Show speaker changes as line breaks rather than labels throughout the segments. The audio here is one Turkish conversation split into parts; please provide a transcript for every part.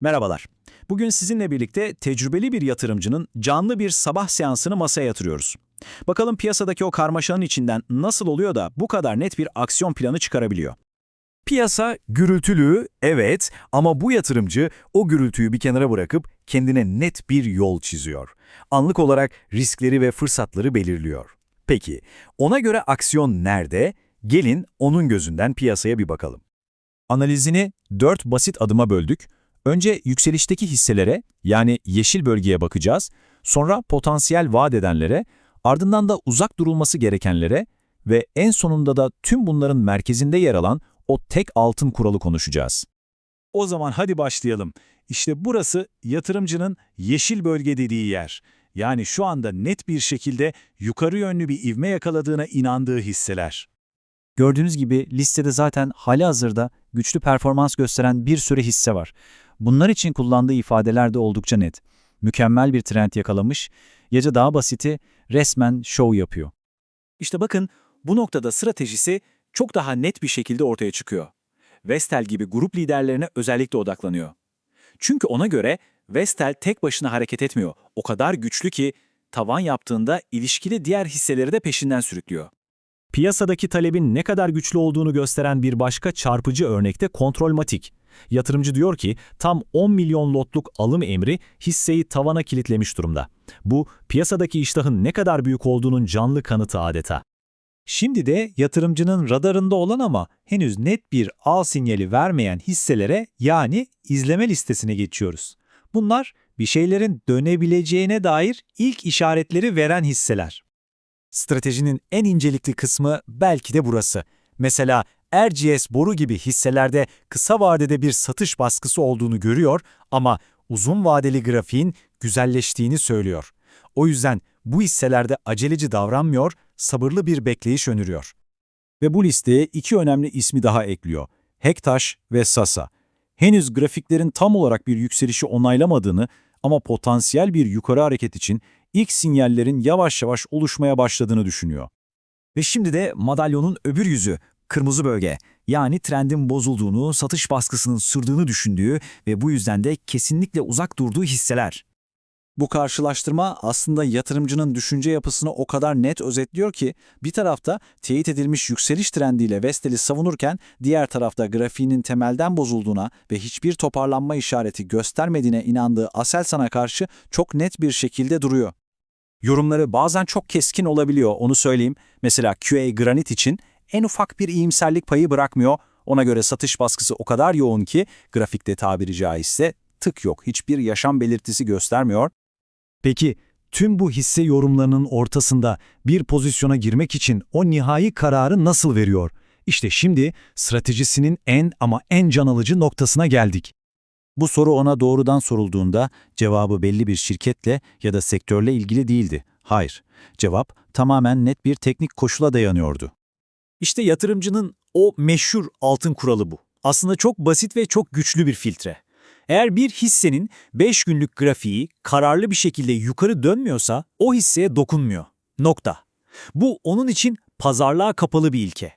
Merhabalar. Bugün sizinle birlikte tecrübeli bir yatırımcının canlı bir sabah seansını masaya yatırıyoruz. Bakalım piyasadaki o karmaşanın içinden nasıl oluyor da bu kadar net bir aksiyon planı çıkarabiliyor.
Piyasa gürültülü, evet ama bu yatırımcı o gürültüyü bir kenara bırakıp kendine net bir yol çiziyor. Anlık olarak riskleri ve fırsatları belirliyor. Peki, ona göre aksiyon nerede? Gelin onun gözünden piyasaya bir bakalım.
Analizini dört basit adıma böldük. Önce yükselişteki hisselere yani yeşil bölgeye bakacağız. Sonra potansiyel vaat edenlere, ardından da uzak durulması gerekenlere ve en sonunda da tüm bunların merkezinde yer alan o tek altın kuralı konuşacağız. O zaman hadi başlayalım. İşte burası yatırımcının yeşil bölge dediği yer. Yani şu anda net bir şekilde yukarı yönlü bir ivme yakaladığına inandığı hisseler.
Gördüğünüz gibi listede zaten hali hazırda güçlü performans gösteren bir sürü hisse var. Bunlar için kullandığı ifadeler de oldukça net. Mükemmel bir trend yakalamış ya da daha basiti resmen şov yapıyor.
İşte bakın bu noktada stratejisi çok daha net bir şekilde ortaya çıkıyor. Vestel gibi grup liderlerine özellikle odaklanıyor. Çünkü ona göre Vestel tek başına hareket etmiyor. O kadar güçlü ki tavan yaptığında ilişkili diğer hisseleri de peşinden sürüklüyor. Piyasadaki talebin ne kadar güçlü olduğunu gösteren bir başka çarpıcı örnekte Kontrolmatik. Yatırımcı diyor ki tam 10 milyon lotluk alım emri hisseyi tavana kilitlemiş durumda. Bu piyasadaki iştahın ne kadar büyük olduğunun canlı kanıtı adeta. Şimdi de yatırımcının radarında olan ama henüz net bir al sinyali vermeyen hisselere yani izleme listesine geçiyoruz. Bunlar bir şeylerin dönebileceğine dair ilk işaretleri veren hisseler. Stratejinin en incelikli kısmı belki de burası. Mesela RGS boru gibi hisselerde kısa vadede bir satış baskısı olduğunu görüyor ama uzun vadeli grafiğin güzelleştiğini söylüyor. O yüzden bu hisselerde aceleci davranmıyor, sabırlı bir bekleyiş öneriyor. Ve bu listeye iki önemli ismi daha ekliyor. Hektaş ve Sasa. Henüz grafiklerin tam olarak bir yükselişi onaylamadığını ama potansiyel bir yukarı hareket için ilk sinyallerin yavaş yavaş oluşmaya başladığını düşünüyor. Ve şimdi de madalyonun öbür yüzü, kırmızı bölge. Yani trendin bozulduğunu, satış baskısının sürdüğünü düşündüğü ve bu yüzden de kesinlikle uzak durduğu hisseler. Bu karşılaştırma aslında yatırımcının düşünce yapısını o kadar net özetliyor ki bir tarafta teyit edilmiş yükseliş trendiyle Vestel'i savunurken diğer tarafta grafiğinin temelden bozulduğuna ve hiçbir toparlanma işareti göstermediğine inandığı Aselsan'a karşı çok net bir şekilde duruyor. Yorumları bazen çok keskin olabiliyor onu söyleyeyim. Mesela QA Granit için en ufak bir iyimserlik payı bırakmıyor. Ona göre satış baskısı o kadar yoğun ki grafikte tabiri caizse tık yok. Hiçbir yaşam belirtisi göstermiyor. Peki tüm bu hisse yorumlarının ortasında bir pozisyona girmek için o nihai kararı nasıl veriyor? İşte şimdi stratejisinin en ama en can alıcı noktasına geldik. Bu soru ona doğrudan sorulduğunda cevabı belli bir şirketle ya da sektörle ilgili değildi. Hayır, cevap tamamen net bir teknik koşula dayanıyordu. İşte yatırımcının o meşhur altın kuralı bu. Aslında çok basit ve çok güçlü bir filtre. Eğer bir hissenin 5 günlük grafiği kararlı bir şekilde yukarı dönmüyorsa o hisseye dokunmuyor. Nokta. Bu onun için pazarlığa kapalı bir ilke.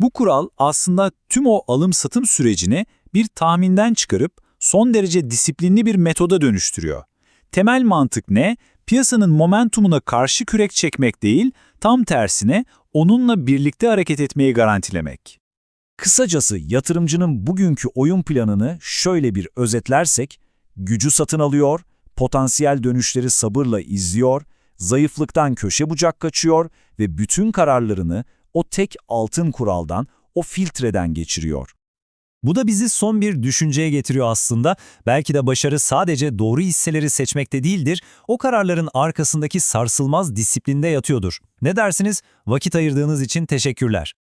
Bu kural aslında tüm o alım-satım sürecini bir tahminden çıkarıp son derece disiplinli bir metoda dönüştürüyor. Temel mantık ne? Piyasanın momentumuna karşı kürek çekmek değil, tam tersine onunla birlikte hareket etmeyi garantilemek. Kısacası yatırımcının bugünkü oyun planını şöyle bir özetlersek, gücü satın alıyor, potansiyel dönüşleri sabırla izliyor, zayıflıktan köşe bucak kaçıyor ve bütün kararlarını o tek altın kuraldan, o filtreden geçiriyor. Bu da bizi son bir düşünceye getiriyor aslında. Belki de başarı sadece doğru hisseleri seçmekte değildir, o kararların arkasındaki sarsılmaz disiplinde yatıyordur. Ne dersiniz? Vakit ayırdığınız için teşekkürler.